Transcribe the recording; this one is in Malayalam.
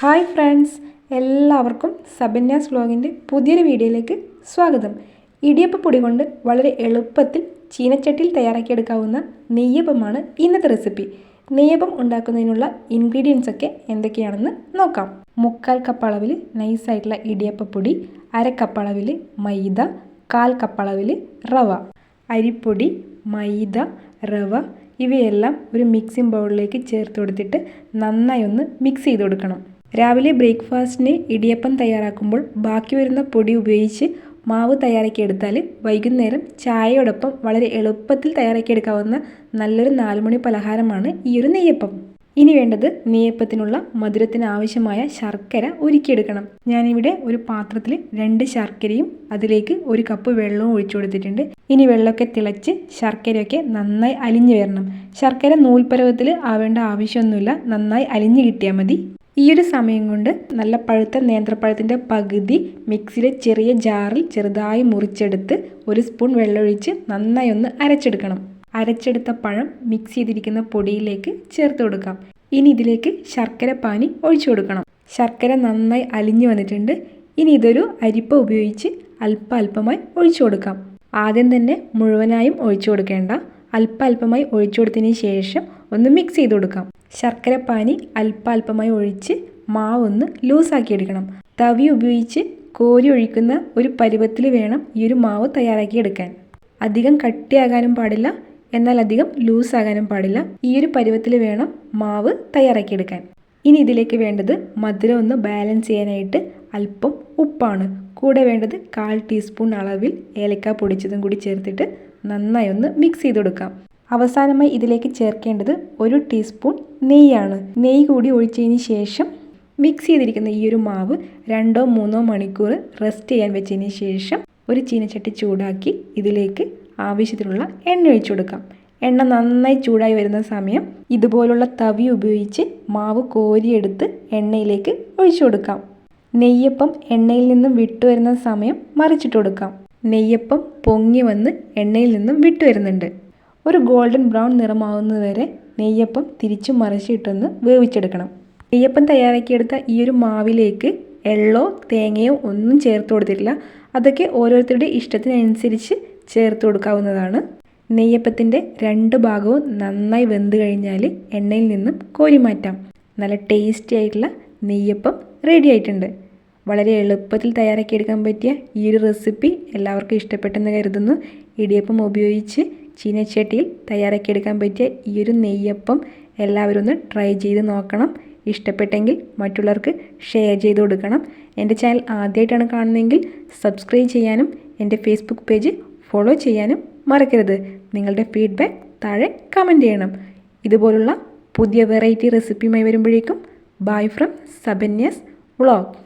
ഹായ് ഫ്രണ്ട്സ് എല്ലാവർക്കും സബന്യാസ് വ്ലോഗിന്റെ പുതിയൊരു വീഡിയോയിലേക്ക് സ്വാഗതം. ഇടിയപ്പ പൊടി കൊണ്ട് വളരെ എളുപ്പത്തിൽ ചീനച്ചട്ടിയിൽ തയ്യാറാക്കിയെടുക്കാവുന്ന നെയ്യപ്പമാണ് ഇന്നത്തെ റെസിപ്പി. നെയ്യപ്പം ഉണ്ടാക്കുന്നതിനുള്ള ഇൻഗ്രീഡിയൻസ് ഒക്കെ എന്തൊക്കെയാണെന്ന് നോക്കാം. മുക്കാൽ കപ്പ് അളവിൽ നൈസായിട്ടുള്ള ഇടിയപ്പപ്പൊടി അര കപ്പ് അളവിൽ മൈദ കാൽ കപ്പ് അളവിൽ റവ അരിപ്പൊടി മൈദ റവ ഇവയെല്ലാം ഒരു മിക്സിംഗ് ബൗളിലേക്ക് ചേർത്ത് കൊടുത്തിട്ട് നന്നായി ഒന്ന് മിക്സ് ചെയ്ത് കൊടുക്കണം. രാവിലെ ബ്രേക്ക്ഫാസ്റ്റിന് ഇടിയപ്പം തയ്യാറാക്കുമ്പോൾ ബാക്കി വരുന്ന പൊടി ഉപയോഗിച്ച് മാവ് തയ്യാറാക്കിയെടുത്താൽ വൈകുന്നേരം ചായയോടൊപ്പം വളരെ എളുപ്പത്തിൽ തയ്യാറാക്കിയെടുക്കാവുന്ന നല്ലൊരു നാലുമണി പലഹാരമാണ് ഈ ഒരു നെയ്യപ്പം. ഇനി വേണ്ടത് നെയ്യപ്പത്തിനുള്ള മധുരത്തിന് ആവശ്യമായ ശർക്കര ഉരുക്കിയെടുക്കണം. ഞാനിവിടെ ഒരു പാത്രത്തിൽ രണ്ട് ശർക്കരയും അതിലേക്ക് ഒരു കപ്പ് വെള്ളവും ഒഴിച്ചു കൊടുത്തിട്ടുണ്ട്. ഇനി വെള്ളമൊക്കെ തിളച്ച് ശർക്കരയൊക്കെ നന്നായി അലിഞ്ഞു വരണം. ശർക്കര നൂൽപ്പരവത്തിൽ ആവേണ്ട ആവശ്യമൊന്നുമില്ല. നന്നായി അലിഞ്ഞു കിട്ടിയാൽ മതി. ഈ ഒരു സമയം കൊണ്ട് നല്ല പഴുത്ത നേന്ത്രപ്പഴത്തിന്റെ പകുതി മിക്സിയിലെ ചെറിയ ജാറിൽ ചെറുതായി മുറിച്ചെടുത്ത് ഒരു സ്പൂൺ വെള്ളമൊഴിച്ച് നന്നായി ഒന്ന് അരച്ചെടുക്കണം. അരച്ചെടുത്ത പഴം മിക്സ് ചെയ്തിരിക്കുന്ന പൊടിയിലേക്ക് ചേർത്ത് കൊടുക്കാം. ഇനി ഇതിലേക്ക് ശർക്കര പാനി ഒഴിച്ചു കൊടുക്കണം. ശർക്കര നന്നായി അലിഞ്ഞു വന്നിട്ടുണ്ട്. ഇനി ഇതൊരു അരിപ്പ ഉപയോഗിച്ച് അല്പ അല്പമായി ഒഴിച്ചു കൊടുക്കാം. ആദ്യം തന്നെ മുഴുവനായും ഒഴിച്ചു കൊടുക്കേണ്ട. അല്പ അല്പമായി ഒഴിച്ചു കൊടുത്തതിന് ശേഷം ഒന്ന് മിക്സ് ചെയ്ത് കൊടുക്കാം. ശർക്കര അല്പാൽപമായി അല്പ ഒഴിച്ച് മാവൊന്ന് ലൂസാക്കി എടുക്കണം തവി ഉപയോഗിച്ച് കോരി ഒഴിക്കുന്ന ഒരു പരുവത്തിൽ വേണം ഈ ഒരു മാവ് തയ്യാറാക്കി എടുക്കാൻ അധികം കട്ടിയാകാനും പാടില്ല എന്നാൽ അധികം ലൂസാകാനും പാടില്ല. ഈ ഒരു പരുവത്തിൽ വേണം മാവ് തയ്യാറാക്കിയെടുക്കാൻ. ഇനി ഇതിലേക്ക് വേണ്ടത് മധുരം ഒന്ന് ബാലൻസ് ചെയ്യാനായിട്ട് അല്പം ഉപ്പാണ്. കൂടെ വേണ്ടത് കാൽ ടീസ്പൂൺ അളവിൽ ഏലക്ക പൊടിച്ചതും കൂടി ചേർത്തിട്ട് നന്നായി ഒന്ന് മിക്സ് ചെയ്ത് കൊടുക്കാം. അവസാനമായി ഇതിലേക്ക് ചേർക്കേണ്ടത് ഒരു ടീസ്പൂൺ നെയ്യാണ്. നെയ്യ് കൂടി ഒഴിച്ചതിന് ശേഷം മിക്സ് ചെയ്തിരിക്കുന്ന ഈ ഒരു മാവ് രണ്ടോ മൂന്നോ മണിക്കൂർ റെസ്റ്റ് ചെയ്യാൻ വെച്ചതിന് ശേഷം ഒരു ചീനച്ചട്ടി ചൂടാക്കി ഇതിലേക്ക് ആവശ്യത്തിനുള്ള എണ്ണ ഒഴിച്ചു കൊടുക്കാം. എണ്ണ നന്നായി ചൂടായി വരുന്ന സമയം ഇതുപോലുള്ള തവി ഉപയോഗിച്ച് മാവ് കോരിയെടുത്ത് എണ്ണയിലേക്ക് ഒഴിച്ചു കൊടുക്കാം. നെയ്യപ്പം എണ്ണയിൽ നിന്നും വിട്ടുവരുന്ന സമയം മറിച്ചിട്ട് കൊടുക്കാം. നെയ്യപ്പം പൊങ്ങി വന്ന് എണ്ണയിൽ നിന്നും വിട്ടു വരുന്നുണ്ട്. ഒരു ഗോൾഡൻ ബ്രൗൺ നിറമാവുന്നതുവരെ നെയ്യപ്പം തിരിച്ചു മറിച്ചിട്ടൊന്ന് വേവിച്ചെടുക്കണം. നെയ്യപ്പം തയ്യാറാക്കിയെടുത്ത ഈ ഒരു മാവിലേക്ക് എള്ളോ തേങ്ങയോ ഒന്നും ചേർത്ത് കൊടുത്തിട്ടില്ല. അതൊക്കെ ഓരോരുത്തരുടെ ഇഷ്ടത്തിനനുസരിച്ച് ചേർത്ത് കൊടുക്കാവുന്നതാണ്. നെയ്യപ്പത്തിന്റെ രണ്ട് ഭാഗവും നന്നായി വെന്ത് കഴിഞ്ഞാൽ എണ്ണയിൽ നിന്നും കോരി മാറ്റാം. നല്ല ടേസ്റ്റി ആയിട്ടുള്ള നെയ്യപ്പം റെഡി ആയിട്ടുണ്ട്. വളരെ എളുപ്പത്തിൽ തയ്യാറാക്കിയെടുക്കാൻ പറ്റിയ ഈ ഒരു റെസിപ്പി എല്ലാവർക്കും ഇഷ്ടപ്പെട്ടെന്ന് കരുതുന്നു. ഇടിയപ്പം ഉപയോഗിച്ച് ചീനച്ചട്ടിയിൽ തയ്യാറാക്കിയെടുക്കാൻ പറ്റിയ ഈ ഒരു നെയ്യപ്പം എല്ലാവരും ഒന്ന് ട്രൈ ചെയ്ത് നോക്കണം. ഇഷ്ടപ്പെട്ടെങ്കിൽ മറ്റുള്ളവർക്ക് ഷെയർ ചെയ്ത് കൊടുക്കണം. എന്റെ ചാനൽ ആദ്യമായിട്ടാണ് കാണുന്നതെങ്കിൽ സബ്സ്ക്രൈബ് ചെയ്യാനും എന്റെ ഫേസ്ബുക്ക് പേജ് ഫോളോ ചെയ്യാനും മറക്കരുത്. നിങ്ങളുടെ ഫീഡ്ബാക്ക് താഴെ കമന്റ് ചെയ്യണം. ഇതുപോലുള്ള പുതിയ വെറൈറ്റി റെസിപ്പിയുമായി വരുമ്പോഴേക്കും. Bye from സബന്യസ് vlog